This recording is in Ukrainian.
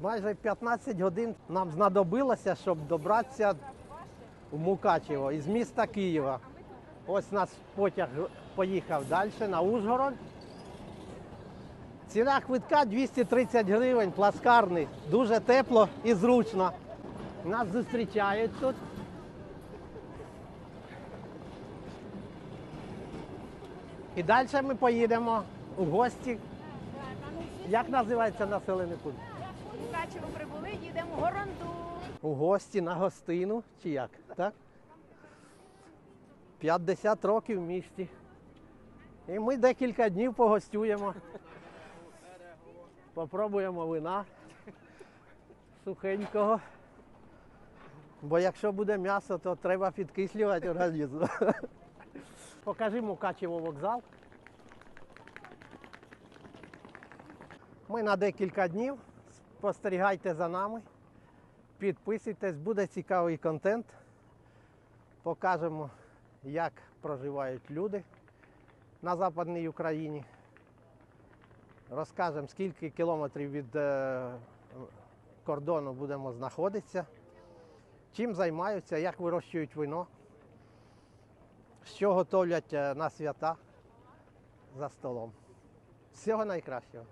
Майже 15 годин нам знадобилося, щоб добратися в Мукачево із міста Києва. Ось нас потяг поїхав далі на Ужгород. Ціна квитка 230 гривень, пласкарний, дуже тепло і зручно. Нас зустрічають тут. І далі ми поїдемо у гості. Як називається населений пункт? Мукачево прибули, їдемо в Горонду. У гості на гостину, чи як? Так? 50 років в місті. І ми декілька днів погостюємо. Попробуємо вина сухенького. Бо якщо буде м'ясо, то треба підкислювати організм. Покажи Мукачево вокзал. Ми на декілька днів. Спостерігайте за нами. Підписуйтесь, буде цікавий контент. Покажемо, як проживають люди на Западній Україні. Розкажемо, скільки кілометрів від е, кордону будемо знаходитися, чим займаються, як вирощують вино, що готовлять е, на свята за столом. Всього найкращого.